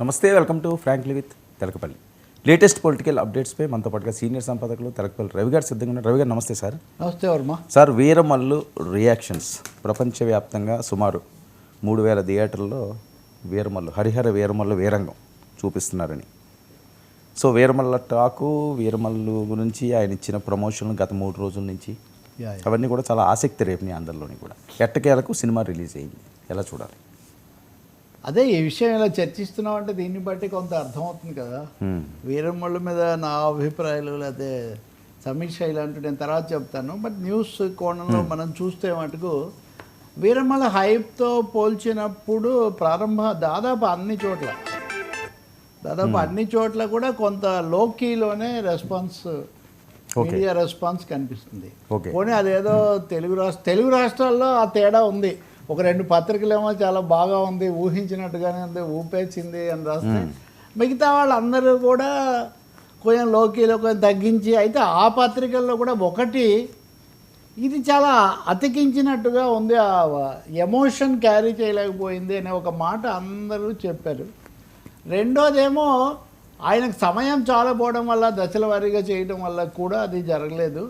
నమస్తే welcome to frankly with Telakapalli. Latest political అప్డేట్స్పై మనతో పాటుగా సీనియర్ సంపాదకులు తెలకపల్లి రవి గారు సిద్ధంగా ఉన్నారు. రవి గారు నమస్తే సార్. నమస్తే వర్మ. Sir Veeramallu reactions. ప్రపంచవ్యాప్తంగా సుమారు మూడు వేల థియేటర్లో వీరమల్లు హరిహర వీరమల్లు వీరంగం చూపిస్తున్నారని. సో వీరమల్ల టాకు వీరమల్లు గురించి ఆయన ఇచ్చిన ప్రమోషన్లు గత మూడు రోజుల నుంచి. అవన్నీ కూడా చాలా ఆసక్తి రేపినాయి అందరిలోని కూడా. ఎట్టకేలకు సినిమా రిలీజ్ అయింది. ఎలా చూడాలి? అదే ఈ విషయం ఇలా చర్చిస్తున్నాం అంటే దీన్ని బట్టి కొంత అర్థమవుతుంది కదా. వీరమ్మళ్ళ మీద నా అభిప్రాయాలు లేకపోతే సమీక్ష ఇలాంటి నేను తర్వాత చెప్తాను. బట్ న్యూస్ కోణంలో మనం చూస్తే మటుకు వీరమ్మల హైప్తో పోల్చినప్పుడు ప్రారంభ దాదాపు అన్ని చోట్ల దాదాపు అన్ని చోట్ల కూడా కొంత లోకీలోనే రెస్పాన్స్ మీడియా రెస్పాన్స్ కనిపిస్తుంది. పోనీ అదేదో తెలుగు రాష్ట్ర తెలుగు రాష్ట్రాల్లో ఆ తేడా ఉంది. ఒక రెండు పత్రికలేమో చాలా బాగా ఉంది ఊహించినట్టుగానే ఉంది ఊపేసింది అని రాస్తే మిగతా వాళ్ళందరూ కూడా కొంచెం లోకీలో కొంచెం తగ్గించి అయితే ఆ పత్రికల్లో కూడా ఒకటి ఇది చాలా అతికించినట్టుగా ఉంది ఆ ఎమోషన్ క్యారీ చేయలేకపోయింది అనే ఒక మాట అందరూ చెప్పారు. రెండోదేమో ఆయనకు సమయం చాలా పోవడం వల్ల దశల వారీగా చేయడం వల్ల కూడా అది జరగలేదు.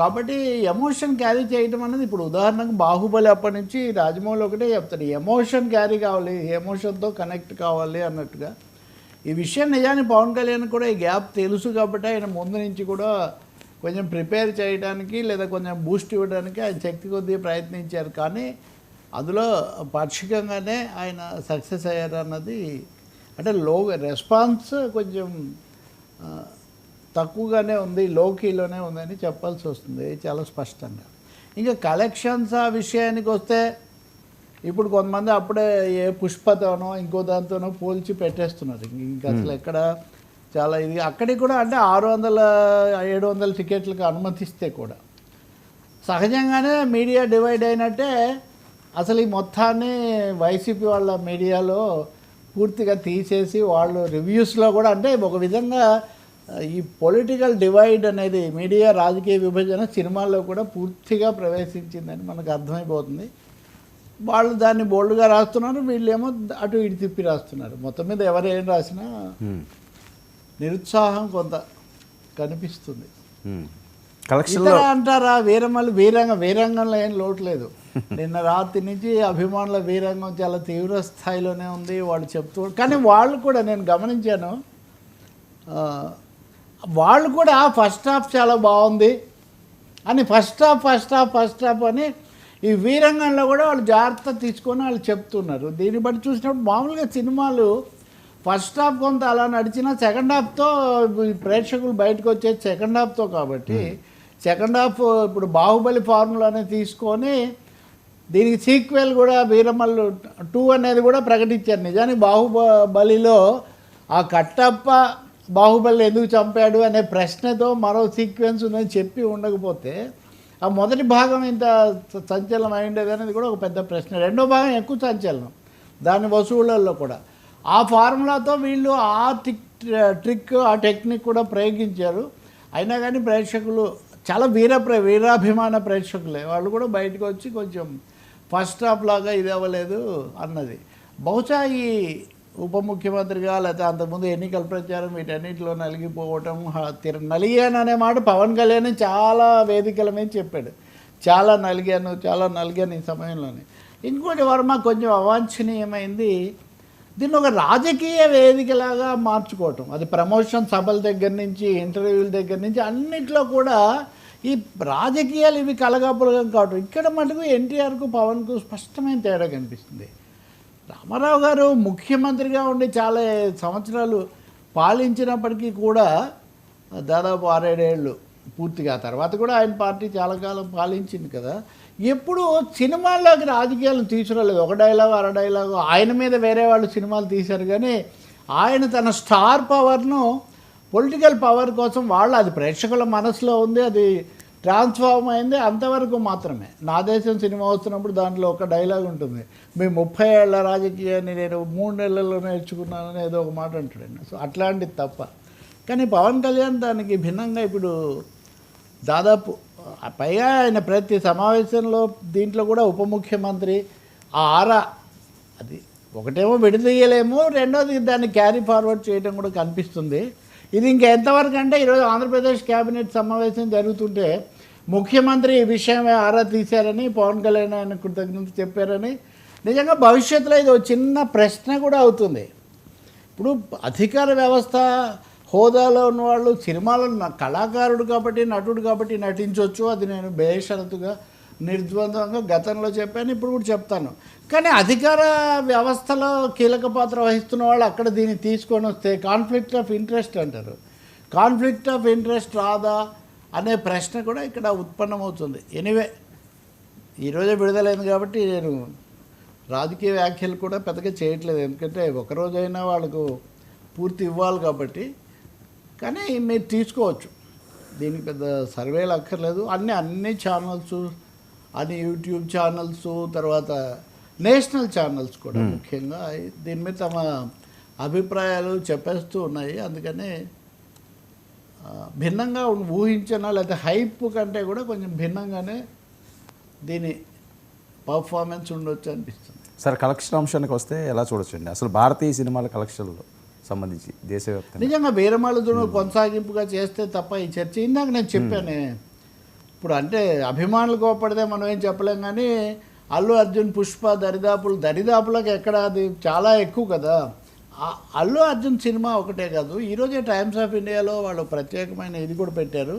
కాబట్టి ఎమోషన్ క్యారీ చేయడం అనేది ఇప్పుడు ఉదాహరణకు బాహుబలి అప్పటి నుంచి రాజమౌళి ఒకటే చెప్తాడు. ఎమోషన్ క్యారీ కావాలి ఎమోషన్తో కనెక్ట్ కావాలి అన్నట్టుగా. ఈ విషయం నిజాన్ని పవన్ కళ్యాణ్ కూడా ఈ గ్యాప్ తెలుసు కాబట్టి ఆయన ముందు నుంచి కూడా కొంచెం ప్రిపేర్ చేయడానికి లేదా కొంచెం బూస్ట్ ఇవ్వడానికి ఆయన శక్తి కొద్దిగా ప్రయత్నించారు. కానీ అందులో పాక్షికంగానే ఆయన సక్సెస్ అయ్యారు అన్నది అంటే లో రెస్పాన్స్ కొంచెం తక్కువగానే ఉంది లోకీలోనే ఉందని చెప్పాల్సి వస్తుంది. చాలా స్పష్టంగా. ఇంకా కలెక్షన్స్ ఆ విషయానికి వస్తే ఇప్పుడు కొంతమంది అప్పుడే ఏ పుష్పతోనో ఇంకో దాంతోనో పోల్చి పెట్టేస్తున్నారు. ఇంకా అసలు ఎక్కడ చాలా ఇది. అక్కడికి కూడా అంటే ఆరు వందల ఏడు వందల టికెట్లకు అనుమతిస్తే కూడా. సహజంగానే మీడియా డివైడ్ అయినట్టే అసలు ఈ మొత్తాన్ని వైసీపీ వాళ్ళ మీడియాలో పూర్తిగా తీసేసి వాళ్ళు రివ్యూస్లో కూడా అంటే ఒక విధంగా ఈ పొలిటికల్ డివైడ్ అనేది మీడియా రాజకీయ విభజన సినిమాల్లో కూడా పూర్తిగా ప్రవేశించిందని మనకు అర్థమైపోతుంది. వాళ్ళు దాన్ని బోల్డ్గా రాస్తున్నారు వీళ్ళేమో అటు ఇటు తిప్పి రాస్తున్నారు. మొత్తం మీద ఎవరు ఏం రాసినా. నిరుత్సాహం కొంత కనిపిస్తుంది. ఇతర అంటారా వీరమల్లి వీరంగం వీరంగంలో ఏం లోటు లేదు. నిన్న రాత్రి నుంచి అభిమానుల వీరంగం చాలా తీవ్ర స్థాయిలోనే ఉంది వాళ్ళు చెప్తూ కానీ వాళ్ళు కూడా నేను గమనించాను వాళ్ళు కూడా ఫస్ట్ హాఫ్ చాలా బాగుంది. అని first half first half first half అని ఈ వీరంగంలో కూడా వాళ్ళు జాగ్రత్త తీసుకొని వాళ్ళు చెప్తున్నారు. దీన్ని బట్టి చూసినప్పుడు మామూలుగా సినిమాలు ఫస్ట్ హాఫ్ కొంత అలా నడిచినా సెకండ్ హాఫ్తో ప్రేక్షకులు బయటకు వచ్చేది సెకండ్ హాఫ్తో కాబట్టి సెకండ్ హాఫ్ ఇప్పుడు బాహుబలి ఫార్ములానే తీసుకొని దీనికి సీక్వెల్ కూడా వీరమల్లు టూ అనేది కూడా ప్రకటించారు. నిజానికి బాహుబలిలో ఆ కట్టప్ప బాహుబలి ఎందుకు చంపాడు అనే ప్రశ్నతో మరో సీక్వెన్స్ ఉందని చెప్పి ఉండకపోతే ఆ మొదటి భాగం ఇంత సంచలనం అయిండేది అనేది కూడా ఒక పెద్ద ప్రశ్న. రెండో భాగం ఎక్కువ సంచలనం దాని వసూళ్ళల్లో కూడా. ఆ ఫార్ములాతో వీళ్ళు ఆ టిక్ ట్రిక్ ఆ టెక్నిక్ కూడా ప్రయోగించారు. అయినా కానీ ప్రేక్షకులు చాలా వీర వీరాభిమాన ప్రేక్షకులే. వాళ్ళు కూడా బయటకు వచ్చి కొంచెం ఫస్ట్ హాఫ్ లాగా ఇది అవ్వలేదు అన్నది. బహుశా ఈ ఉప ముఖ్యమంత్రిగా లేకపోతే అంతకుముందు ఎన్నికల ప్రచారం వీటన్నిటిలో నలిగిపోవటం తిర నలిగాను అనే మాట పవన్ కళ్యాణ్ చాలా వేదికల మీద చెప్పాడు. చాలా నలిగాను చాలా నలిగాను ఈ సమయంలోనే. ఇంకోటి వర్మ కొంచెం అవాంఛనీయమైంది దీన్ని ఒక రాజకీయ వేదికలాగా మార్చుకోవటం. అది ప్రమోషన్ సభల దగ్గర నుంచి ఇంటర్వ్యూల దగ్గర నుంచి అన్నిట్లో కూడా ఈ రాజకీయాలు ఇవి కలగాపులగం కావటం. ఇక్కడ మటుకు ఎన్టీఆర్కు పవన్కు స్పష్టమైన తేడా కనిపిస్తుంది. రామారావు గారు ముఖ్యమంత్రిగా ఉండి చాలా సంవత్సరాలు పాలించినప్పటికీ కూడా దాదాపు ఆరేడేళ్ళు పూర్తిగా. తర్వాత కూడా ఆయన పార్టీ చాలా కాలం పాలించింది కదా. ఎప్పుడు సినిమాల్లోకి రాజకీయాలను తీసుకురాలేదు. ఒక డైలాగ్ అర డైలాగు ఆయన మీద వేరే వాళ్ళు సినిమాలు తీశారు కానీ ఆయన తన స్టార్ పవర్ను పొలిటికల్ పవర్ కోసం వాళ్ళు అది ప్రేక్షకుల మనసులో ఉంది అది ట్రాన్స్ఫార్మ్ అయింది అంతవరకు మాత్రమే. నా దేశం సినిమా వస్తున్నప్పుడు దాంట్లో ఒక డైలాగ్ ఉంటుంది. మీ ముప్పై ఏళ్ళ రాజకీయాన్ని నేను మూడు నెలల్లో నేర్చుకున్నానని ఏదో ఒక మాట అంటాడు సో అట్లాంటిది తప్ప. కానీ పవన్ కళ్యాణ్ దానికి భిన్నంగా ఇప్పుడు దాదాపు పైగా ఆయన ప్రతి సమావేశంలో దీంట్లో కూడా ఉప ముఖ్యమంత్రి ఆ ఆరా అది ఒకటేమో విడదీయలేము రెండోది దాన్ని క్యారీ ఫార్వర్డ్ చేయడం కూడా కనిపిస్తుంది. ఇది ఇంకా ఎంతవరకు అంటే ఈరోజు ఆంధ్రప్రదేశ్ కేబినెట్ సమావేశం జరుగుతుంటే ముఖ్యమంత్రి ఈ విషయమే ఆరా తీశారని పవన్ కళ్యాణ్ ఆయన కృతజ్ఞత చెప్పారని. నిజంగా భవిష్యత్తులో ఇది ఒక చిన్న ప్రశ్న కూడా అవుతుంది. ఇప్పుడు అధికార వ్యవస్థ హోదాలో ఉన్నవాళ్ళు సినిమాలో కళాకారుడు కాబట్టి నటుడు కాబట్టి నటించవచ్చు అది నేను బేషరతుగా నిర్ద్వందంగా గతంలో చెప్పాను ఇప్పుడు కూడా చెప్తాను. కానీ అధికార వ్యవస్థలో కీలక పాత్ర వహిస్తున్న వాళ్ళు అక్కడ దీన్ని తీసుకొని వస్తే కాన్ఫ్లిక్ట్ ఆఫ్ ఇంట్రెస్ట్ అంటారు. కాన్ఫ్లిక్ట్ ఆఫ్ ఇంట్రెస్ట్ రాదా అనే ప్రశ్న కూడా ఇక్కడ ఉత్పన్నమవుతుంది. ఎనివే ఈరోజే విడుదలైంది కాబట్టి నేను రాజకీయ వ్యాఖ్యలు కూడా పెద్దగా చేయట్లేదు. ఎందుకంటే ఒకరోజైనా వాళ్ళకు పూర్తి ఇవ్వాలి కాబట్టి. కానీ మీరు తీసుకోవచ్చు. దీనికి పెద్ద సర్వేలు అక్కర్లేదు. అన్నీ అన్ని ఛానల్స్ అన్ని యూట్యూబ్ ఛానల్స్ తర్వాత నేషనల్ ఛానల్స్ కూడా ముఖ్యంగా. దీని మీద తమ అభిప్రాయాలు చెప్పేస్తూ ఉన్నాయి. అందుకనే భిన్నంగా ఊహించిన లేకపోతే హైప్ కంటే కూడా కొంచెం భిన్నంగానే దీని పర్ఫార్మెన్స్ ఉండొచ్చు అనిపిస్తుంది. సార్ కలెక్షన్ అంశానికి వస్తే ఎలా చూడొచ్చండి? అసలు భారతీయ సినిమాల కలెక్షన్లు సంబంధించి దేశవ్యాప్తంగా. నిజంగా వీరమాలదును కొనసాగింపుగా చేస్తే తప్ప ఈ చర్చ ఇందాక నేను చెప్పానే ఇప్పుడు అంటే అభిమానులు కోపడితే మనం ఏం చెప్పలేం కానీ అల్లు అర్జున్ పుష్ప దరిదాపులు దరిదాపులకు ఎక్కడ అది చాలా ఎక్కువ కదా. అల్లు అర్జున్ సినిమా ఒకటే కాదు ఈరోజే టైమ్స్ ఆఫ్ ఇండియాలో వాళ్ళు ప్రత్యేకమైన ఇది కూడా పెట్టారు.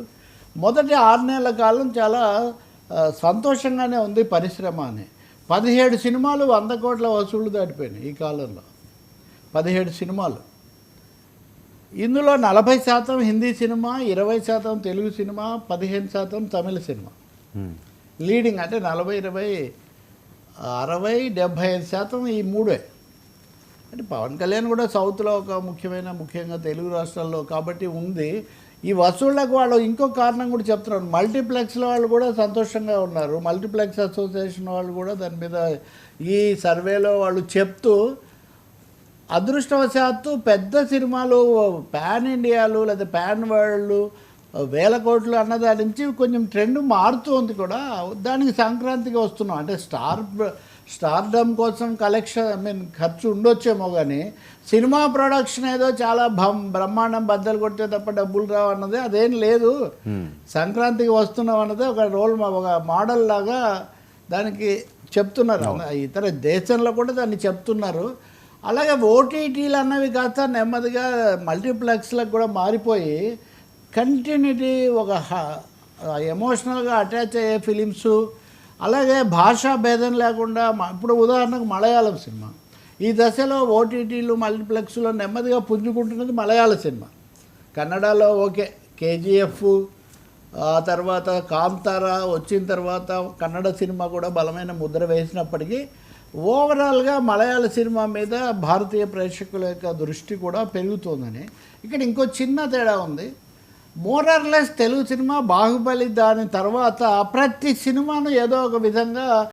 మొదటి ఆరు నెలల కాలం చాలా సంతోషంగానే ఉంది పరిశ్రమ అని. పదిహేడు సినిమాలు వంద కోట్ల వసూళ్ళు దాటిపోయినాయి ఈ కాలంలో. పదిహేడు సినిమాలు. ఇందులో నలభై శాతం హిందీ సినిమా ఇరవై శాతం తెలుగు సినిమా పదిహేను శాతం తమిళ సినిమా. లీడింగ్ అంటే నలభై ఇరవై అరవై డెబ్భై ఐదు శాతం ఈ మూడే. అంటే పవన్ కళ్యాణ్ కూడా సౌత్లో ఒక ముఖ్యమైన ముఖ్యంగా తెలుగు రాష్ట్రాల్లో కాబట్టి ఉంది. ఈ వసూళ్ళకు వాళ్ళు ఇంకో కారణం కూడా చెప్తున్నారు. మల్టీప్లెక్స్ల వాళ్ళు కూడా సంతోషంగా ఉన్నారు. మల్టీప్లెక్స్ అసోసియేషన్ వాళ్ళు కూడా దాని మీద ఈ సర్వేలో వాళ్ళు చెప్తూ అదృష్టవశాత్తు పెద్ద సినిమాలు పాన్ ఇండియాలు లేదా పాన్ వరల్డ్ వేల కోట్లు అన్న దాని నుంచి కొంచెం ట్రెండ్ మారుతుంది కూడా. దానికి సంక్రాంతికి వస్తున్నాం. అంటే స్టార్ స్టార్డమ్ కోసం కలెక్షన్ ఐ మీన్ ఖర్చు ఉండొచ్చేమో కానీ సినిమా ప్రొడక్షన్ ఏదో చాలా బ్రహ్మాండం బద్దలు కొట్టే తప్ప డబ్బులు రావు అన్నది. అదేం లేదు. సంక్రాంతికి వస్తున్నాం అన్నది ఒక రోల్ ఒక మోడల్ లాగా దానికి చెప్తున్నారు. ఇతర దేశంలో కూడా దాన్ని చెప్తున్నారు. అలాగే ఓటీటీలు అన్నవి కాస్త నెమ్మదిగా మల్టీప్లెక్స్లకు కూడా మారిపోయి కంటిన్యూటీ ఒక ఎమోషనల్గా అటాచ్ అయ్యే ఫిలిమ్స్ అలాగే భాషా భేదం లేకుండా ఇప్పుడు ఉదాహరణకు మలయాళం సినిమా. ఈ దశలో ఓటీటీలు మల్టీప్లెక్స్లో నెమ్మదిగా పుంజుకుంటున్నది మలయాళ సినిమా. కన్నడలో ఓకే కేజీఎఫ్ ఆ తర్వాత కాంతార వచ్చిన తర్వాత కన్నడ సినిమా కూడా బలమైన ముద్ర వేసినప్పటికీ ఓవరాల్గా మలయాళ సినిమా మీద భారతీయ ప్రేక్షకుల యొక్క దృష్టి కూడా పెరుగుతోందని. ఇక్కడ ఇంకో చిన్న తేడా ఉంది. మోరర్లెస్ తెలుగు సినిమా బాహుబలి దాని తర్వాత ప్రతి సినిమాను ఏదో ఒక విధంగా